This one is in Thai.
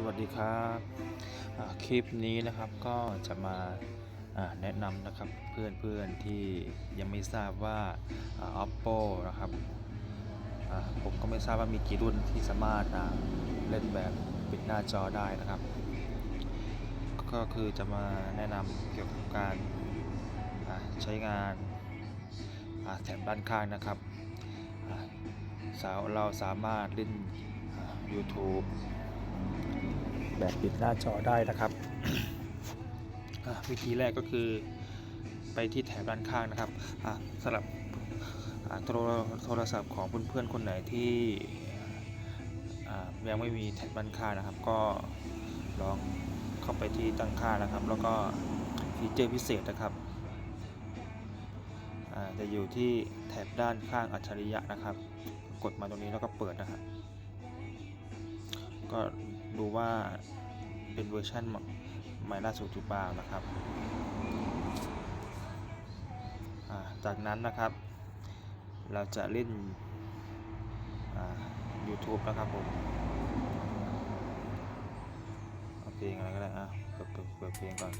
สวัสดีครับคลิปนี้นะครับก็จะมาแนะนำนะครับเพื่อนๆที่ยังไม่ทราบว่า oppo นะครับผมก็ไม่ทราบว่ามีกี่รุ่นที่สามารถาเล่นแบบปิดหน้าจอได้นะครับ ก็คือจะมาแนะนำเกี่ยวกับการใช้งานแถบด้านข้างนะครับสาวเราสามารถเล่น YouTube แบบปิดหน้าจอได้นะครับ วิธีแรกก็คือไปที่แถบด้านข้างนะครับสำหรับโทรโทรศัพท์ของเพื่อนๆคนไหนที่ยังไม่มีแถบด้านข้างนะครับ ก็ลองเข้าไปที่ตั้งค่านะครับ แล้วก็ฟีเจอร์พิเศษนะครับจะอยู่ที่แถบด้านข้างอัจฉริยะนะครับ กดมาตรงนี้แล้วก็เปิดนะครับ ก็ ดูว่าเป็นเวอร์ชันใหม่ล่าสุดหรือเปล่านะครับ จากนั้นนะครับ เราจะเล่น YouTube นะครับผมเอาเพลงอะไรก็ได้อะเปิดเปิดเปิดเพลงก่อน